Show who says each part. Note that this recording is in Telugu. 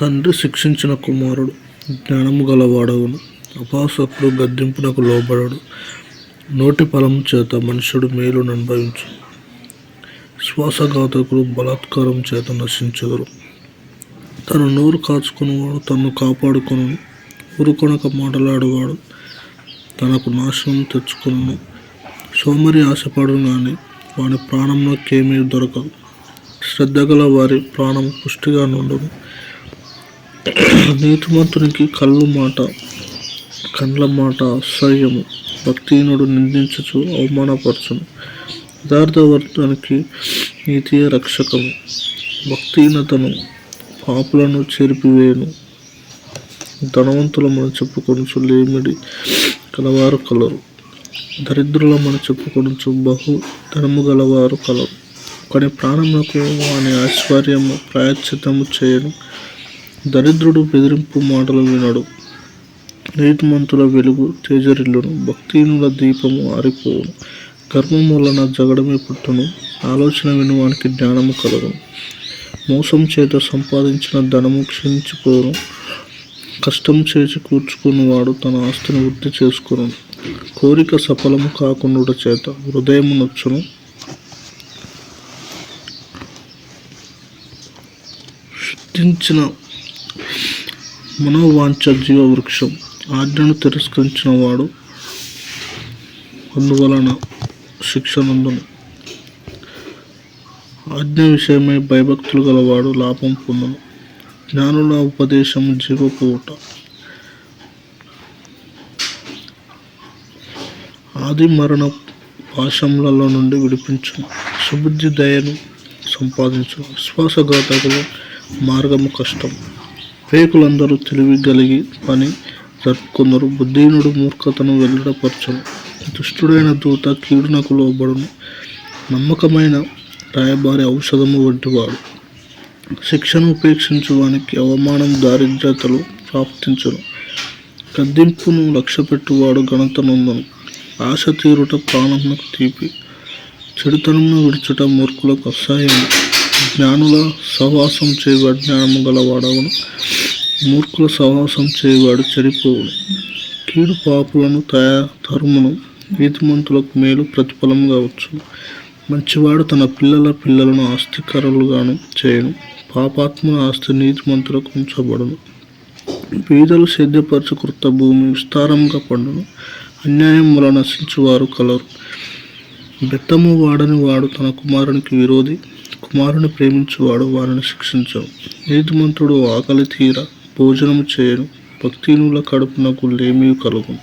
Speaker 1: తండ్రి శిక్షించిన కుమారుడు జ్ఞానము గలవాడవును. అపాసకుడు గద్దింపునకు లోబడడు. నోటి ఫలము చేత మనుషుడు మేలును అనుభవించు శ్వాసఘాతకుడు బలాత్కారం చేత నశించదురు. తన నోరు కాచుకునేవాడు తన్ను కాపాడుకును ఊరుకొనక మాటలాడేవాడు తనకు నాశనం తెచ్చుకును సోమరి ఆశపడు కానీ వాని ప్రాణంలోకేమీ దొరకదు. శ్రద్ధ గల వారి ప్రాణం పుష్టిగా నుండును. నీతిమంతునికి కళ్ళు మాట కండ్ల మాట అసహ్యము. భక్తిహీనుడు నిందించుచు అవమానపరచును. యథార్థవర్తానికి నీతియే రక్షకము. భక్తిహీనతను పాపులను చేరిపివేయను. ధనవంతుల మనం చెప్పుకొనుచు లేమిడి కలవారు కలరు. దరిద్రుల మనం చెప్పుకొనుచు బహు ధనము గలవారు కలరు. కానీ ప్రాణములకు వాని ఐశ్వర్యము ప్రాయశ్చితము చేయను. దరిద్రుడు బెదిరింపు మాటలు వినడు. నీతిమంతుల వెలుగు తేజరిల్లును. భక్తిహీనుల దీపము ఆరిపోవును. గర్వం వలన జగడమే పుట్టును. ఆలోచన వినువానికి జ్ఞానము కలుగును. మోసం చేత సంపాదించిన ధనము క్షీణించిపోను కష్టం చేసి కూర్చుకున్నవాడు తన ఆస్తిని వృద్ధి చేసుకును. కోరిక సఫలము కాకుండా చేత హృదయము నొచ్చును. సృష్టించిన మనోవాంఛ జీవ వృక్షం ఆజ్ఞను తిరస్కరించిన వాడు అందువలన శిక్షనందును. ఆజ్ఞ విషయమై భయభక్తులు గలవాడు లాభం పొందును. జ్ఞానుల ఉపదేశం జీవపోవుట ఆది మరణ పాశములలో నుండి విడిపించును. సుబుద్ధి దయను సంపాదించు విశ్వాసఘాతకులు మార్గము కష్టం. పేకులందరూ తెలివి కలిగి పని జరుపుకొందరు. బుద్ధిహీనుడు మూర్ఖతను వెల్లడపరచను దుష్టుడైన దూత కీడునకు లోబడును. నమ్మకమైన రాయబారి ఔషధము వంటివాడు. శిక్షను ఉపేక్షించు వానికి అవమానం దారిద్రతలు ప్రాప్తించును. గద్దింపును లక్ష్యపెట్టువాడు ఘనతనుందను. ఆశ తీరుట ప్రాణమునకు తీపి. చెడుతనమును విడుచుట మూర్ఖులకు అసహ్యము. జ్ఞానుల సహవాసం చేయవాడు జ్ఞానము గలవాడవును మూర్ఖుల సహవాసం చేయవాడు చెడిపోవును. కీడు పాపులను తయా తరుమును. నీతిమంతులకు మేలు ప్రతిఫలం కావచ్చు. మంచివాడు తన పిల్లల పిల్లలను ఆస్తికరులుగాను చేయను. పాపాత్మల ఆస్తి నీతిమంతులకు ఉంచబడును. పేదలు సేద్యపరచు కృత భూమి విస్తారంగా పండును. అన్యాయం వలన నశించువారు కలరు. బెత్తము వాడని వాడు తన కుమారునికి విరోధి. కుమారుని ప్రేమించువాడు వారిని శిక్షించవు నీతిమంతుడు ఆకలి తీర భోజనము చేయను. భక్తినుల కడుపునకు లేమి కలుగును.